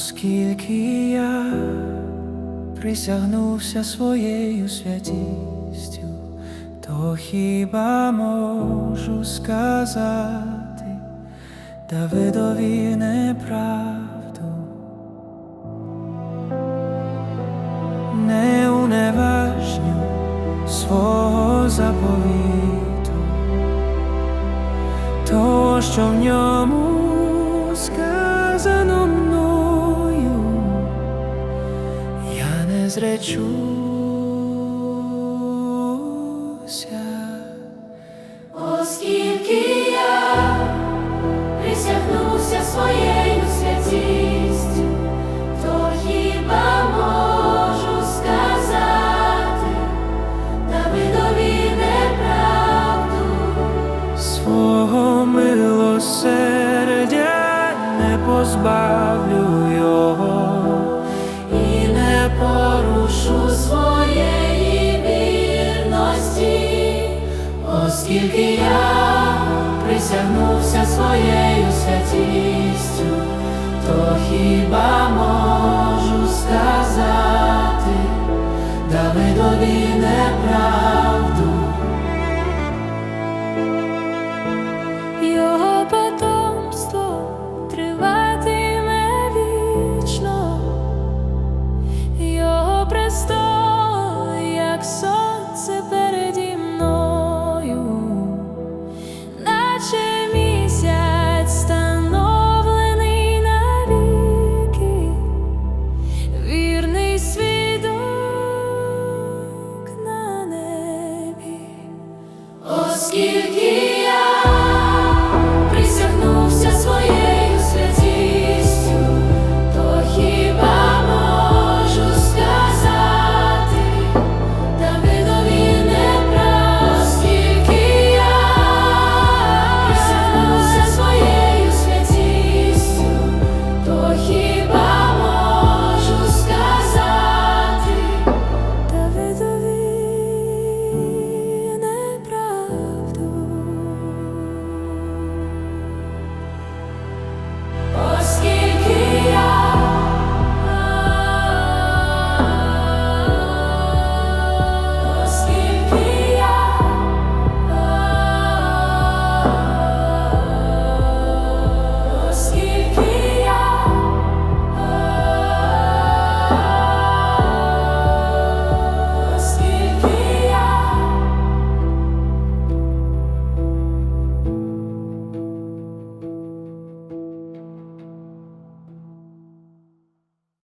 Оскільки я присягнувся своєю святістю, то хіба можу сказати Давидові неправду, не уневажню свого заповіту, то, що в ньому зречуся. Оскільки я присягнувся своєю святістю, то хіба можу сказати Давидові неправду, Свого милосердя не позбавлю його, і порушу своєї вірності, оскільки я присягнувся своєю святістю, то хіба give